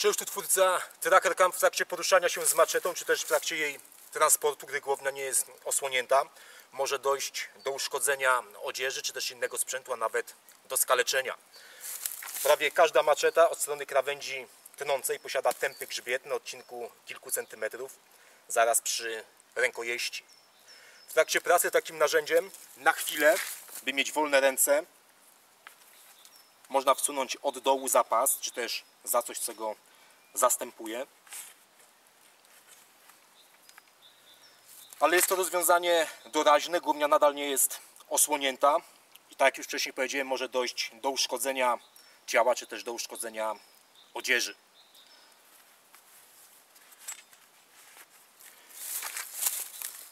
Czy już twórca Tracker Cam w trakcie poruszania się z maczetą, czy też w trakcie jej transportu, gdy głownia nie jest osłonięta, może dojść do uszkodzenia odzieży, czy też innego sprzętu, a nawet do skaleczenia. Prawie każda maczeta od strony krawędzi tnącej posiada tępy grzbiet na odcinku kilku centymetrów, zaraz przy rękojeści. W trakcie pracy takim narzędziem na chwilę, by mieć wolne ręce, można wsunąć od dołu zapas, czy też za coś, co go zastępuje. Ale jest to rozwiązanie doraźne, głównia nadal nie jest osłonięta i tak jak już wcześniej powiedziałem, może dojść do uszkodzenia ciała, czy też do uszkodzenia odzieży.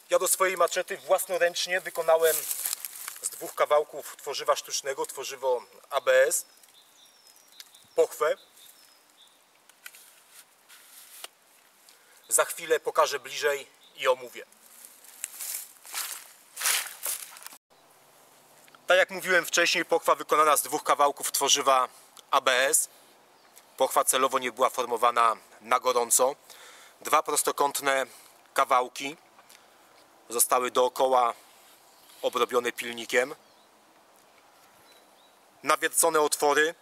Ja do swojej maczety własnoręcznie wykonałem z dwóch kawałków tworzywa sztucznego, tworzywo ABS, pochwę. Za chwilę pokażę bliżej i omówię. Tak jak mówiłem wcześniej, pochwa wykonana z dwóch kawałków tworzywa ABS. Pochwa celowo nie była formowana na gorąco. Dwa prostokątne kawałki zostały dookoła obrobione pilnikiem. Nawiercone otwory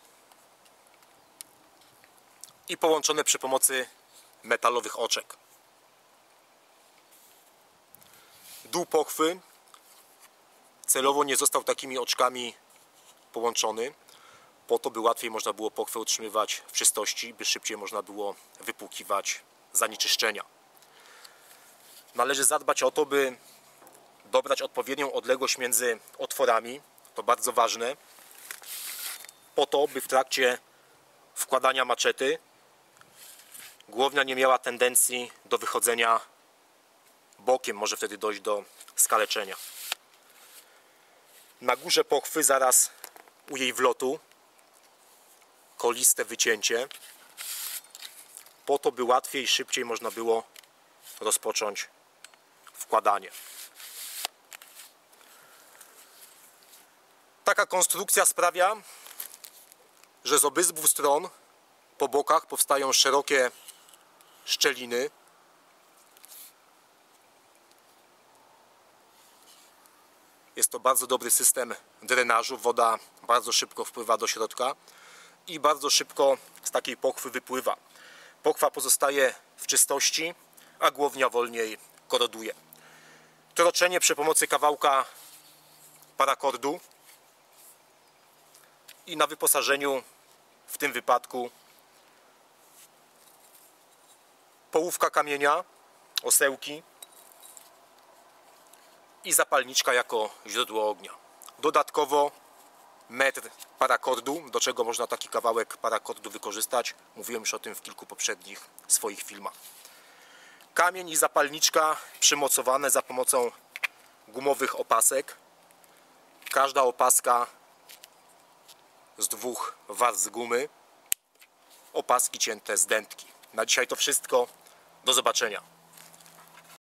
i połączone przy pomocy metalowych oczek. Dół pochwy celowo nie został takimi oczkami połączony, po to by łatwiej można było pochwę utrzymywać w czystości, by szybciej można było wypłukiwać zanieczyszczenia. Należy zadbać o to, by dobrać odpowiednią odległość między otworami, to bardzo ważne, po to, by w trakcie wkładania maczety głownia nie miała tendencji do wychodzenia bokiem, może wtedy dojść do skaleczenia. Na górze pochwy zaraz u jej wlotu koliste wycięcie po to, by łatwiej i szybciej można było rozpocząć wkładanie. Taka konstrukcja sprawia, że z obydwu stron po bokach powstają szerokie szczeliny. Jest to bardzo dobry system drenażu. Woda bardzo szybko wpływa do środka i bardzo szybko z takiej pochwy wypływa. Pochwa pozostaje w czystości, a głownia wolniej koroduje. Troczenie przy pomocy kawałka parakordu i na wyposażeniu w tym wypadku połówka kamienia, osełki i zapalniczka jako źródło ognia. Dodatkowo metr parakordu, do czego można taki kawałek parakordu wykorzystać. Mówiłem już o tym w kilku poprzednich swoich filmach. Kamień i zapalniczka przymocowane za pomocą gumowych opasek. Każda opaska z dwóch warstw gumy. Opaski cięte z dętki. Na dzisiaj to wszystko. Do zobaczenia.